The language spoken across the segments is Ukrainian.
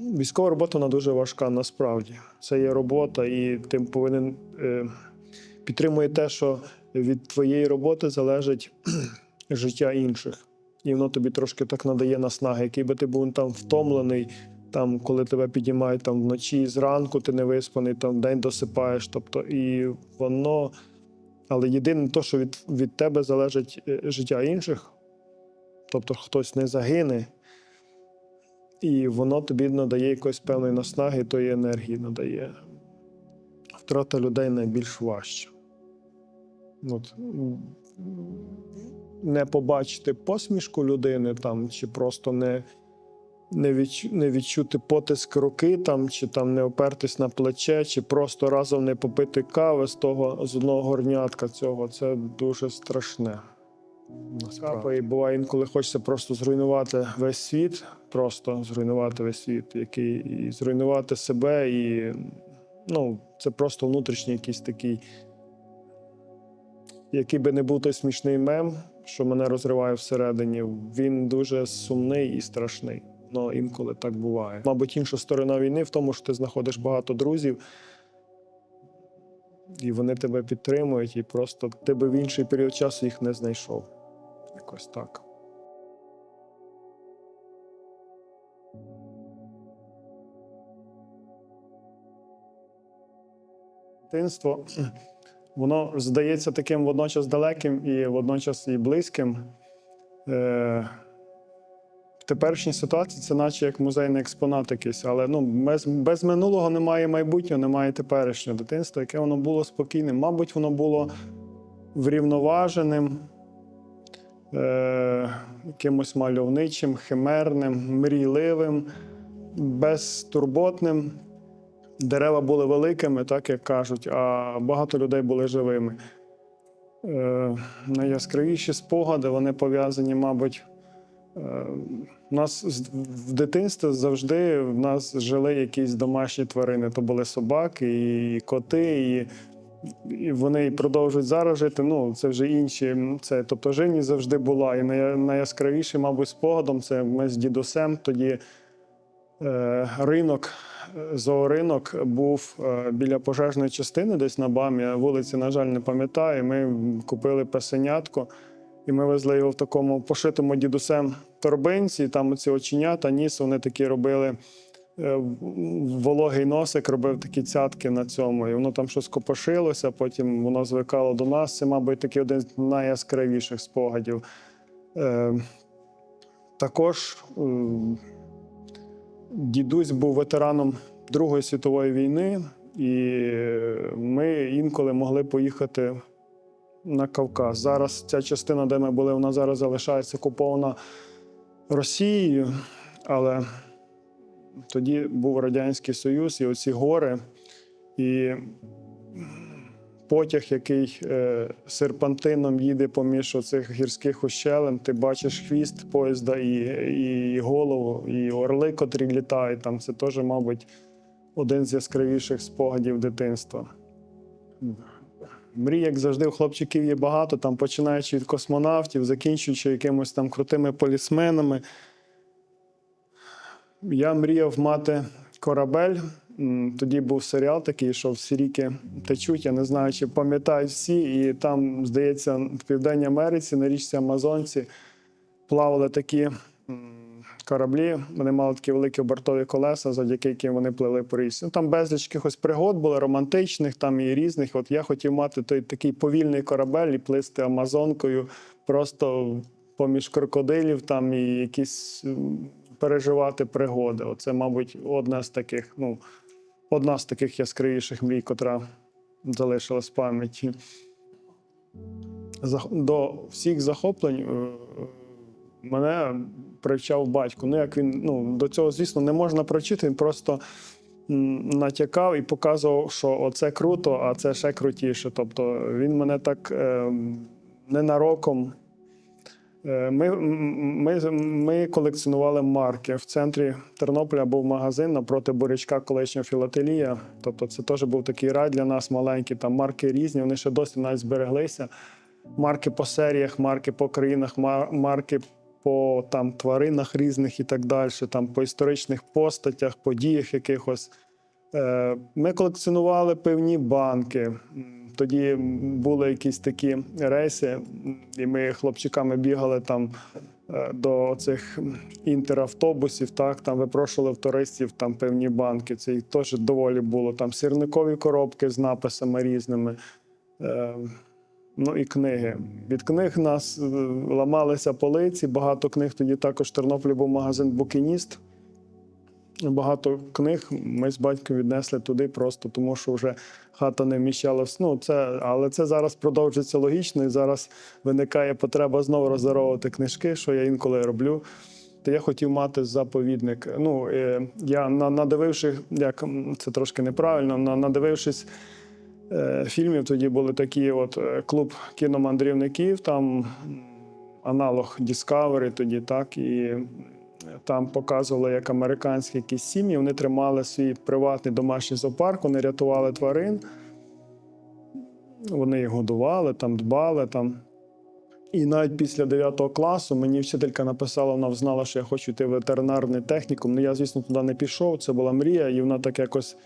Військова робота вона дуже важка насправді. Це є робота, і ти повинен е, підтримує те, що від твоєї роботи залежить життя інших. І воно тобі трошки так надає наснаги, який би ти був там втомлений, там, коли тебе піднімають там вночі, зранку ти не виспаний, там вдень досипаєш. Тобто, і воно. Але єдине те, що від, від тебе залежить е, життя інших, тобто хтось не загине, і воно тобі надає якоїсь певної наснаги, тої енергії надає. Втрата людей найбільш важча. От, не побачити посмішку людини там, чи просто не, не, відчу, не відчути потиск руки, там, чи там не опертись на плече, чи просто разом не попити кави з того з одного горнятка цього. Це дуже страшне. Насправді. Буває інколи хочеться просто зруйнувати весь світ, просто зруйнувати весь світ, який і зруйнувати себе, і ну, це просто внутрішній якийсь такий, який би не був той смішний мем, що мене розриває всередині. Він дуже сумний і страшний. Ну, інколи так буває. Мабуть, інша сторона війни в тому, що ти знаходиш багато друзів, і вони тебе підтримують, і просто ти би в інший період часу їх не знайшов. Якось так. Дитинство, воно здається таким водночас далеким і водночас і близьким. Е, теперішній ситуації це наче як музейний експонат якийсь, але ну, без, без минулого немає майбутнього, немає теперішнього дитинства, яке воно було спокійним. Мабуть, воно було врівноваженим, е, якимось мальовничим, химерним, мрійливим, безтурботним. Дерева були великими, так як кажуть, а багато людей були живими. Е, найяскравіші спогади вони пов'язані, мабуть. Е, у нас в дитинстві завжди в нас жили якісь домашні тварини. То були собаки, і коти, і вони продовжують зараз жити. Ну, це вже інші. Це, тобто живність завжди була. І най, найяскравішим, мабуть, спогадом це ми з дідусем тоді е, ринок, е, зооринок був е, біля пожежної частини, десь на Бамі. Вулиці, на жаль, не пам'ятаю. Ми купили песенятко, і ми везли його в такому пошитому дідусем торбинці. Там оці оченята, ніс, вони такі робили. Е, Вологий носик робив такі цятки на цьому, і воно там щось копошилося, потім воно звикало до нас. Це, мабуть, такий один з найяскравіших спогадів. Е, також е, дідусь був ветераном Другої світової війни, і ми інколи могли поїхати на Кавказ. Зараз ця частина, де ми були, вона зараз залишається окупована Росією, але тоді був Радянський Союз і оці гори, і потяг, який е, серпантином їде поміж оцих гірських ущелин, ти бачиш хвіст поїзда і, і голову, і орли, котрі літають там. Це теж, мабуть, один з яскравіших спогадів дитинства. Мрій, як завжди, у хлопчиків є багато, там починаючи від космонавтів, закінчуючи якимось там крутими полісменами. Я мріяв мати корабель. Тоді був серіал такий, що всі ріки течуть. Я не знаю, чи пам'ятають всі. І там, здається, в Південній Америці на річці Амазонці плавали такі кораблі. Вони мали такі великі бортові колеса, завдяки яким вони плили по річці. Ну, там безліч якихось пригод було романтичних, там і різних. От я хотів мати той такий повільний корабель і плисти Амазонкою просто поміж крокодилів там і якісь переживати пригоди. Оце, мабуть, одна з таких, ну, одна з таких яскравіших мрій, котра залишилась в пам'яті. До всіх захоплень е, мене привчав батько. Ну, як він ну, до цього, звісно, не можна провчити, він просто натякав і показував, що оце круто, а це ще крутіше. Тобто він мене так е, ненароком. Е, Ми, ми, ми колекціонували марки. В центрі Тернополя був магазин напроти бурячка колишнього філателія. Тобто, це теж був такий рай для нас маленький. Там марки різні, вони ще досі навіть збереглися. Марки по серіях, марки по країнах, марки по там тваринах різних і так далі, там по історичних постатях, подіях якихось. Е, Ми колекціонували певні банки. Тоді були якісь такі рейси, і ми хлопчиками бігали там е, до цих інтеравтобусів, так там випрошували в туристів там певні банки. Це теж доволі було. Там сірникові коробки з написами різними. Е, Ну і книги. Від книг нас е, ламалися полиці. Багато книг тоді також в Тернополі був магазин Букініст. Багато книг ми з батьком віднесли туди просто тому, що вже хата не вміщалась. Ну, це, але це зараз продовжується логічно, і зараз виникає потреба знову роздаровувати книжки, що я інколи роблю. То я хотів мати заповідник. Ну, е, я на- надививши, як це трошки неправильно, на- надивившись е, фільмів, тоді були такі: от е, клуб кіномандрівників, там аналог Discovery тоді, так, і там показували, як американські якісь сім'ї вони тримали свій приватний домашній зоопарк, вони рятували тварин, вони їх годували, там дбали. Там. І навіть після 9 класу мені вчителька написала, вона знала, що я хочу йти в ветеринарний технікум. Ну я, звісно, туди не пішов. Це була мрія, і вона так якось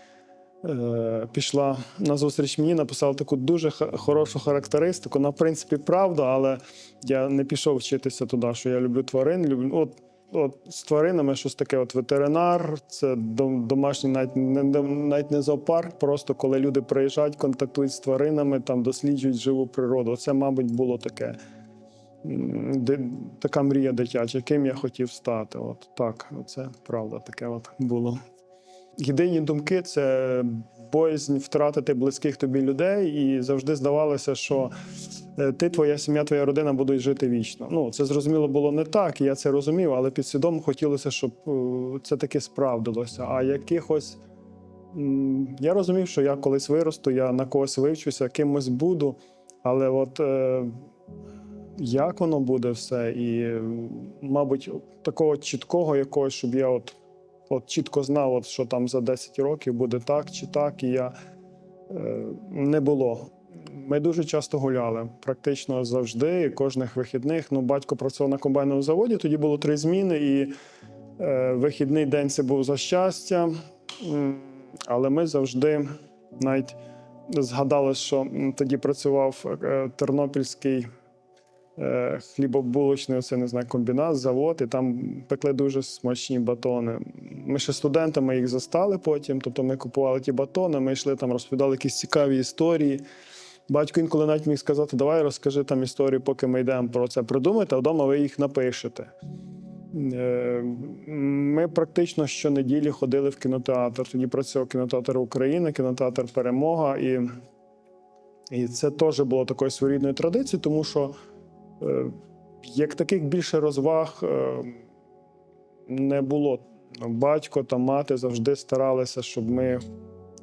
е, пішла на зустріч мені, написала таку дуже хорошу характеристику. В принципі, правда, але я не пішов вчитися туди, що я люблю тварин. Люблю, от, от з тваринами щось таке, от ветеринар, це домашній навіть не, навіть не зоопарк, просто коли люди приїжджають, контактують з тваринами, там досліджують живу природу. Це, мабуть, було таке. де- Така мрія дитяча, ким я хотів стати. От так, це правда, таке от було. Єдині думки це боязнь втратити близьких тобі людей, і завжди здавалося, що е, ти, твоя сім'я, твоя родина будуть жити вічно. Ну, це зрозуміло було не так, я це розумів, але підсвідомо хотілося, щоб е, це таки справдилося. А якихось. Я розумів, що я колись виросту, я на когось вивчуся, кимось буду, але от. е, Як воно буде все, і, мабуть, такого чіткого якогось, щоб я от от чітко знав, от, що там за 10 років буде так чи так, і я е, не було. Ми дуже часто гуляли, практично завжди, кожних вихідних. Ну, батько працював на комбайному заводі, тоді було три зміни, і е, вихідний день це був за щастя. Але ми завжди навіть згадали, що тоді працював е, тернопільський хлібобулочний, оце не знаю, комбінат, завод, і там пекли дуже смачні батони. Ми ще студентами їх застали потім. Тобто ми купували ті батони, ми йшли там, розповідали якісь цікаві історії. Батько інколи навіть міг сказати, давай розкажи там історію, поки ми йдемо про це придумати, а вдома ви їх напишете. Е, Ми практично щонеділі ходили в кінотеатр. Тоді працював кінотеатр України, кінотеатр Перемога. І, і це теж було такою своєрідною традицією, тому що е, як таких більше розваг е, не було. Батько та мати завжди старалися, щоб ми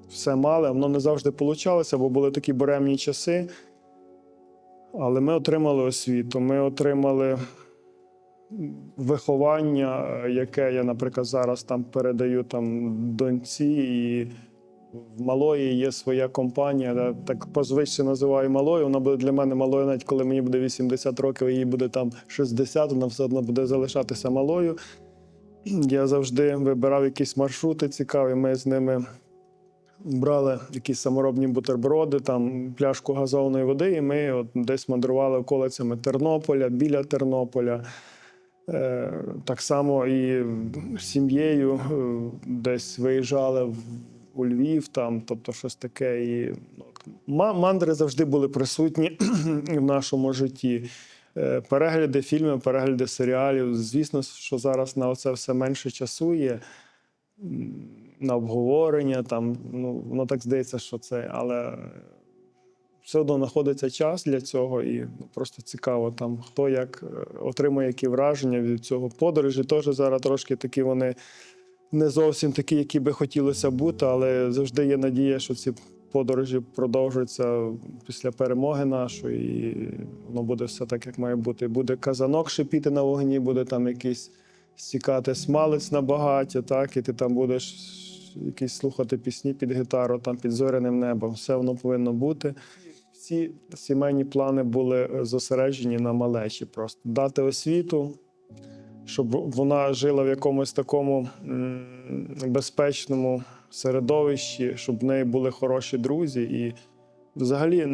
все мали. Воно не завжди вийшло, бо були такі буремні часи. Але ми отримали освіту, ми отримали виховання, е, яке я, наприклад, зараз там передаю там доньці, і в малої є своя компанія. Я так по називаю малою. Вона буде для мене малою, навіть коли мені буде 80 років, їй буде там 60, вона все одно буде залишатися малою. Я завжди вибирав якісь маршрути цікаві. Ми з ними брали якісь саморобні бутерброди, там пляшку газованої води, і ми от десь мандрували околицями Тернополя, біля Тернополя. Е, Так само і сім'єю е, десь виїжджали у Львів, там, тобто щось таке. І, ну, мандри завжди були присутні в нашому житті. Е, Перегляди фільмів, перегляди серіалів. Звісно, що зараз на це все менше часу є. На обговорення, там, ну, воно так здається, що це, але все одно знаходиться час для цього, і ну, просто цікаво, там хто як е, отримує які враження від цього. Подорожі теж зараз трошки такі вони не зовсім такі, які би хотілося бути, але завжди є надія, що ці подорожі продовжуються після перемоги нашої, і воно буде все так, як має бути. Буде казанок шипіти на вогні, буде там якийсь стікати смалець на багаття, так, і ти там будеш якісь слухати пісні під гітару, там під зоряним небом. Все воно повинно бути. Всі сімейні плани були зосереджені на малечі. Просто дати освіту, щоб вона жила в якомусь такому безпечному середовищі, щоб в неї були хороші друзі. І взагалі,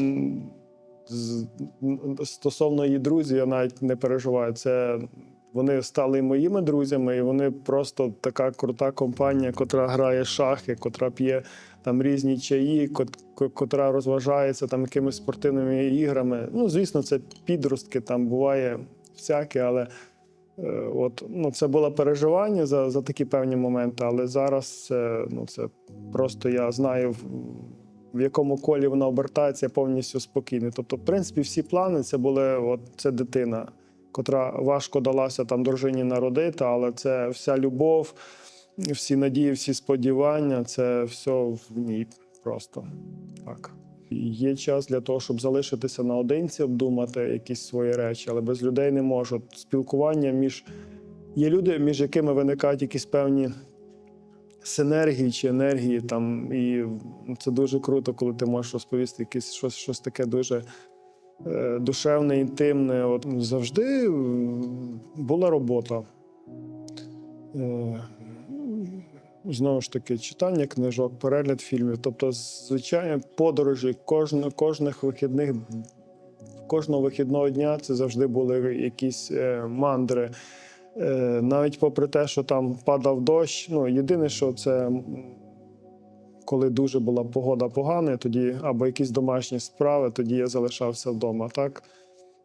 стосовно її друзів, я навіть не переживаю. Це вони стали моїми друзями, і вони просто така крута компанія, котра грає шахи, котра п'є там різні чаї, кот- котра розважається там якимись спортивними іграми. Ну, звісно, це підростки, там буває всяке, але от, ну, це було переживання за, за такі певні моменти. Але зараз це, ну, це просто я знаю. в- якому колі вона обертається, повністю спокійний. Тобто, в принципі, всі плани це були от це дитина, котра важко далася там дружині народити, але це вся любов, всі надії, всі сподівання, це все в ній просто так. Є час для того, щоб залишитися наодинці, обдумати якісь свої речі, але без людей не можу. Спілкування між є люди, між якими виникають якісь певні синергії чи енергії. Там, і це дуже круто, коли ти можеш розповісти якесь щось, щось таке дуже е, душевне, інтимне. От завжди е, була робота. Знову ж таки, читання книжок, перегляд фільмів. Тобто, звичайно, подорожі кожного, кожних вихідних, кожного вихідного дня це завжди були якісь е, мандри. Е, навіть попри те, що там падав дощ, ну єдине, що це коли дуже була погода погана, тоді або якісь домашні справи, тоді я залишався вдома. Так,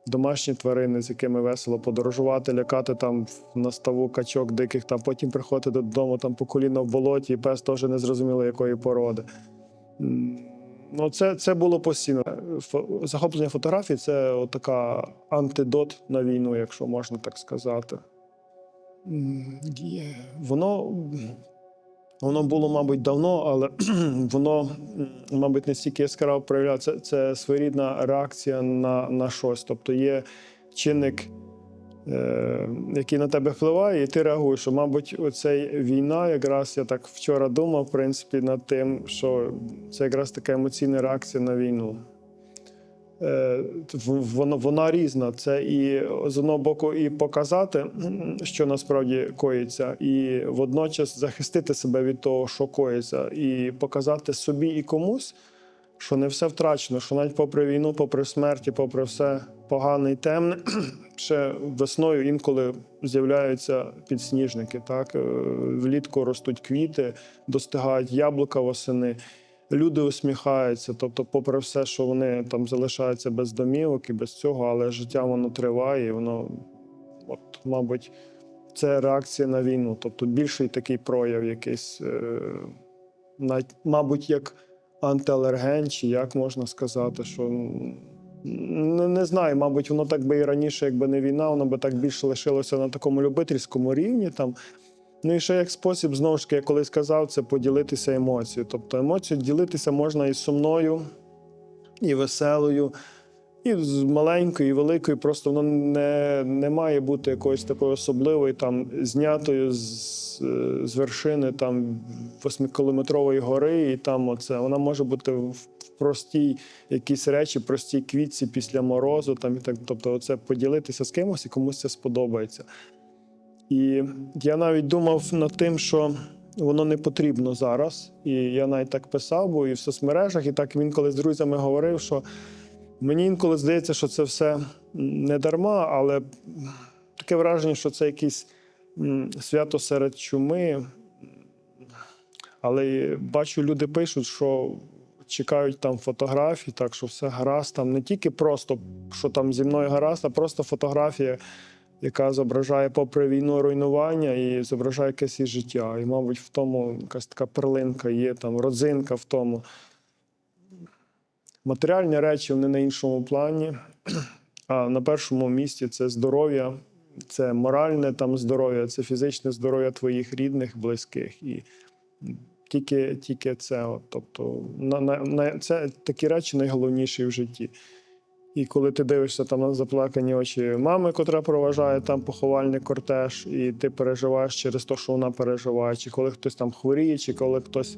домашні тварини, з якими весело подорожувати, лякати там на ставу качок диких, там потім приходити додому там по коліна в болоті, і пес теж не зрозуміло якої породи. Ну, це, це було постійно. Захоплення фотографій це така антидот на війну, якщо можна так сказати. Воно, воно було, мабуть, давно, але воно, мабуть, не стільки яскраво проявляється. Це, це своєрідна реакція на, на щось. Тобто є чинник, е, який на тебе впливає, і ти реагуєш. Мабуть, оцей війна, якраз я так вчора думав, в принципі, над тим, що це якраз така емоційна реакція на війну. Е, Вона, вона різна. Це і з одного боку і показати, що насправді коїться, і водночас захистити себе від того, що коїться, і показати собі і комусь, що не все втрачено, що навіть попри війну, попри смерті, попри все погане і темне, ще весною інколи з'являються підсніжники. Так? Е, Влітку ростуть квіти, достигають яблука восени. Люди усміхаються, тобто, попри все, що вони там залишаються без домівок і без цього, але життя воно триває, і воно, от, мабуть, це реакція на війну. Тобто більший такий прояв якийсь, е, навіть, мабуть, як антиалерген, чи як можна сказати, що не, не знаю, мабуть, воно так би і раніше, якби не війна, воно би так більше лишилося на такому любительському рівні. Там. Ну і ще як спосіб, знову ж таки, я колись казав, це поділитися емоцією. Тобто емоцію ділитися можна і сумною, і веселою, і з маленькою, і великою. Просто воно не, не має бути якоюсь такою особливою, там, знятою з, з вершини там, восьмикілометрової гори, і там оце. Вона може бути в простій якісь речі, простій квітці після морозу. Там, і так, тобто, оце поділитися з кимось і комусь це сподобається. І я навіть думав над тим, що воно не потрібно зараз. І я навіть так писав, бо і в соцмережах, і так він коли з друзями говорив, що мені інколи здається, що це все не дарма, але таке враження, що це якесь свято серед чуми. Але бачу, люди пишуть, що чекають там фотографії, так що все гаразд. Там не тільки просто, що там зі мною гаразд, а просто фотографія яка зображає попри війну руйнування і зображає якесь і життя. І, мабуть, в тому якась така перлинка є, там родзинка в тому. Матеріальні речі вони на іншому плані. А на першому місці це здоров'я, це моральне там здоров'я, це фізичне здоров'я твоїх рідних, близьких. І тільки, тільки це. От, тобто, на, на, це такі речі найголовніші в житті. І коли ти дивишся там на заплакані очі мами, котра проважає там поховальний кортеж, і ти переживаєш через те, що вона переживає, чи коли хтось там хворіє, чи коли хтось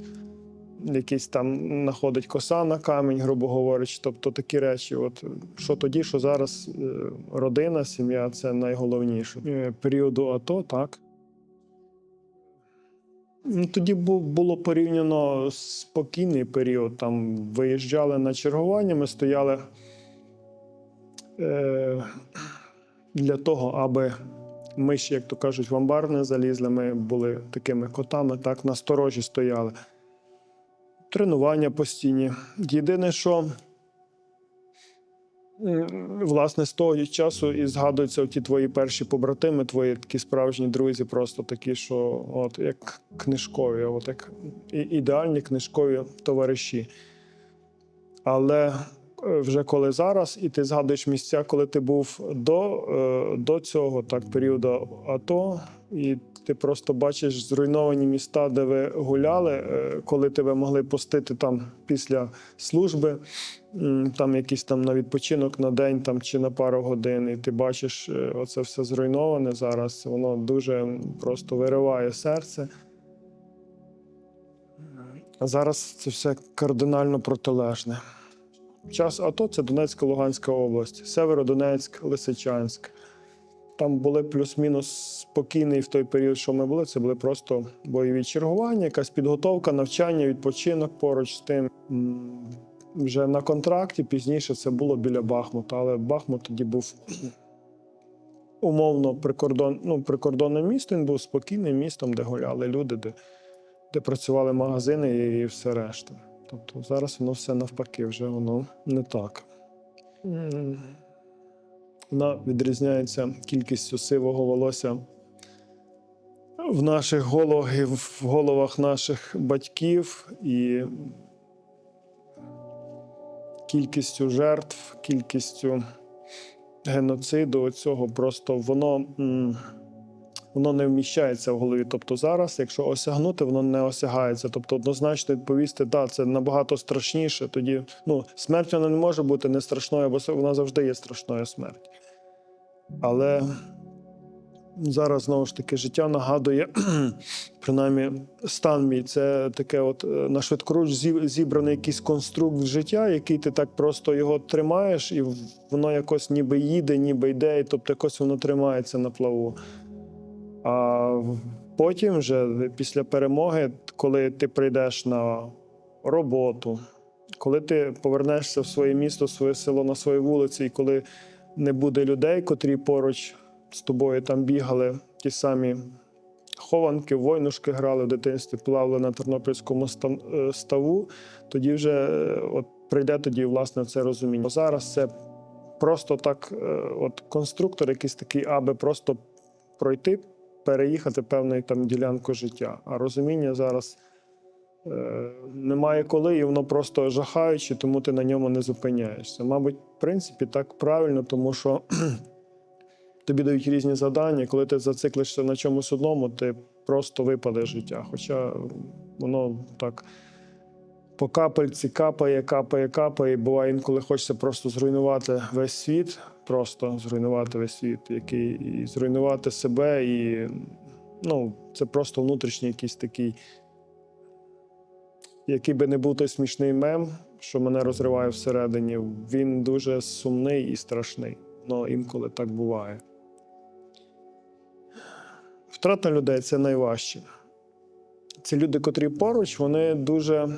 якийсь там знаходить коса на камінь, грубо говорячи. Тобто такі речі. От що тоді, що зараз е, родина, сім'я це найголовніше. Е, Періоду АТО, так. Ну, Тоді було порівняно спокійний період. Там виїжджали на чергування, ми стояли для того, аби ми ще, як то кажуть, в амбар не залізли. Ми були такими котами, так, на сторожі стояли. Тренування постійні. Єдине, що власне з того часу і згадуються ті твої перші побратими, твої такі справжні друзі, просто такі, що от як книжкові, от як ідеальні книжкові товариші. Але е, вже коли зараз, і ти згадуєш місця, коли ти був до, е, до цього, так, періоду АТО, і ти просто бачиш зруйновані міста, де ви гуляли, е, коли тебе могли пустити там після служби, там якийсь там на відпочинок на день там, чи на пару годин, і ти бачиш е, оце все зруйноване зараз, воно дуже просто вириває серце. А зараз це все кардинально протилежне. Час АТО це Донецька, Луганська область, Северодонецьк, Лисичанськ. Там були плюс-мінус спокійний в той період, що ми були. Це були просто бойові чергування, якась підготовка, навчання, відпочинок поруч з тим. Вже на контракті пізніше це було біля Бахмута, але Бахмут тоді був умовно прикордон, ну, прикордонним містом. Він був спокійним містом, де гуляли люди, де, де працювали магазини і все решта. Тобто зараз воно все навпаки, вже воно не так. Вона відрізняється кількістю сивого волосся в наших головах, і в головах наших батьків і кількістю жертв, кількістю геноциду. Цього просто воно, воно не вміщається в голові. Тобто зараз, якщо осягнути, воно не осягається. Тобто, однозначно відповісти, так, це набагато страшніше. Тоді ну, смерть вона не може бути не страшною, бо вона завжди є страшною смерть. Але зараз знову ж таки життя нагадує, принаймні, стан мій це таке, от е, на швидкоруч зі- зібраний якийсь конструкт життя, який ти так просто його тримаєш, і воно якось ніби їде, ніби йде, і тобто якось воно тримається на плаву. А потім, вже після перемоги, коли ти прийдеш на роботу, коли ти повернешся в своє місто, в своє село, на свою вулицю, і коли не буде людей, котрі поруч з тобою там бігали, ті самі хованки, войнушки грали в дитинстві, плавали на Тернопільському е, ставу, тоді вже е, от прийде тоді власне це розуміння. Зараз це просто так, е, от конструктор, якийсь такий, аби просто пройти, переїхати певну там ділянку життя. А розуміння зараз. е, Немає коли, і воно просто жахаюче, тому ти на ньому не зупиняєшся. Мабуть, в принципі, так правильно, тому що тобі дають різні завдання. Коли ти зациклишся на чомусь одному, ти просто випадеш життя. Хоча воно так по капельці капає, капає, капає. Буває інколи хочеться просто зруйнувати весь світ, просто зруйнувати весь світ, який і зруйнувати себе, і ну, це просто внутрішній якийсь такий. Який би не був той смішний мем, що мене розриває всередині, він дуже сумний і страшний. Ну, інколи так буває. Втрата людей це найважче. Ці люди, котрі поруч, вони дуже.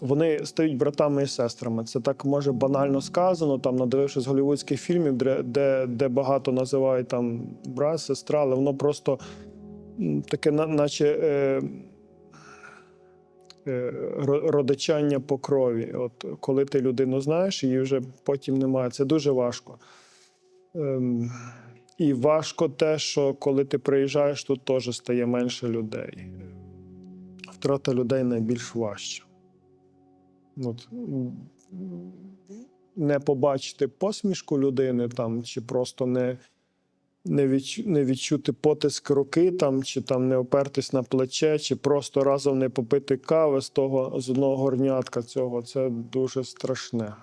Вони стають братами і сестрами. Це так може банально сказано, там, надивившись голівудських фільмів, де, де, багато називають там брат, сестра, але воно просто таке, наче. Е, е, родичання по крові. От коли ти людину знаєш, її вже потім немає. Це дуже важко. Ем, і важко те, що коли ти приїжджаєш, тут теж стає менше людей. Втрата людей найбільш важча. От, не побачити посмішку людини там, чи просто не, не, відчу, не відчути потиск руки, там, чи там не опертись на плече, чи просто разом не попити кави з того з одного горнятка цього. Це дуже страшне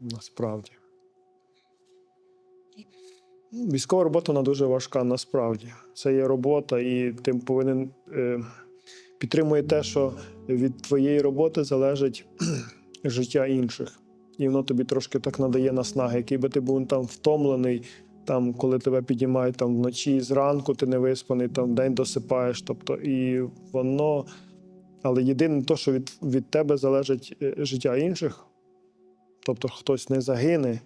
насправді. Військова робота вона дуже важка насправді. Це є робота, і ти повинен е, підтримує те, що від твоєї роботи залежить життя інших. І воно тобі трошки так надає наснаги, який би ти був там втомлений, там, коли тебе підіймають там вночі, зранку ти не виспаний, там день досипаєш. Тобто, і воно. Але єдине то, що від, від тебе залежить е, життя інших, тобто хтось не загине,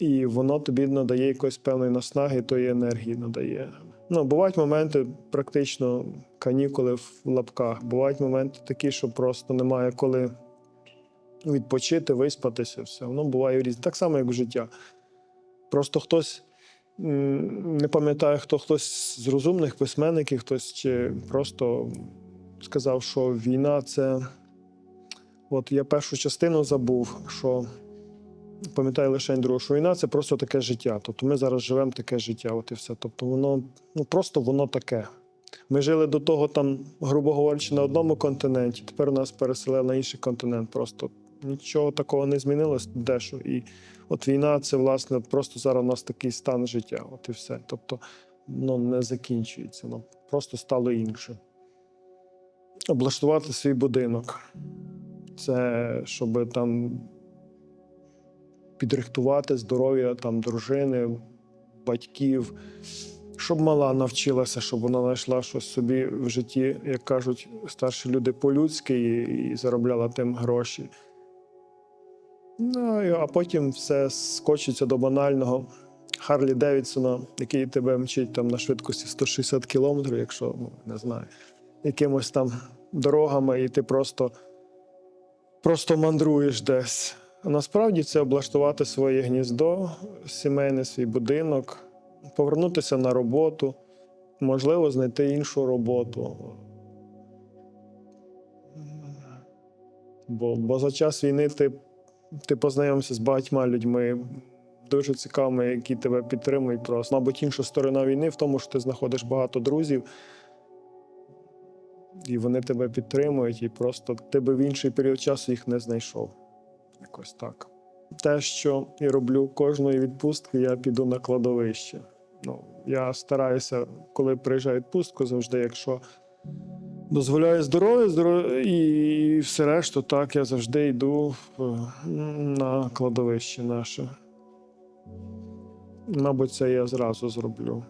і воно тобі надає якоїсь певної наснаги, тої енергії надає. Ну, бувають моменти, практично канікули в лапках. Бувають моменти такі, що просто немає коли відпочити, виспатися. Все. Воно буває різне. Так само, як в життя. Просто хтось не пам'ятаю, хто хтось з розумних письменників, хтось чи просто сказав, що війна це. От я першу частину забув, що пам'ятаю лише другу, що війна це просто таке життя. Тобто ми зараз живемо таке життя, от і все. Тобто воно ну просто воно таке. Ми жили до того, там, грубо говорячи, на одному континенті. Тепер нас переселили на інший континент. Просто нічого такого не змінилось дещо. І от війна це власне просто зараз у нас такий стан життя. От і все. Тобто воно не закінчується, воно просто стало інше. Облаштувати свій будинок. Це щоб там підрихтувати здоров'я там дружини, батьків, щоб мала навчилася, щоб вона знайшла щось собі в житті, як кажуть старші люди по-людськи, і, заробляла тим гроші. Ну, а потім все скочиться до банального Харлі Девідсона, який тебе мчить там на швидкості 160 кілометрів, якщо ну, не знаю, якимось там дорогами, і ти просто, просто мандруєш десь. Насправді це облаштувати своє гніздо, сімейний свій будинок, повернутися на роботу, можливо, знайти іншу роботу. Бо, бо за час війни ти, ти познайомився з багатьма людьми, дуже цікавими, які тебе підтримують. Просто, мабуть, інша сторона війни в тому, що ти знаходиш багато друзів, і вони тебе підтримують, і просто ти би в інший період часу їх не знайшов. Якось так. Те, що я роблю кожної відпустки, я піду на кладовище. Ну, я стараюся, коли приїжджаю відпустку, завжди, якщо дозволяє здоров'я, здоров'я і все решту, так я завжди йду е, на кладовище наше. Мабуть, це я зразу зроблю.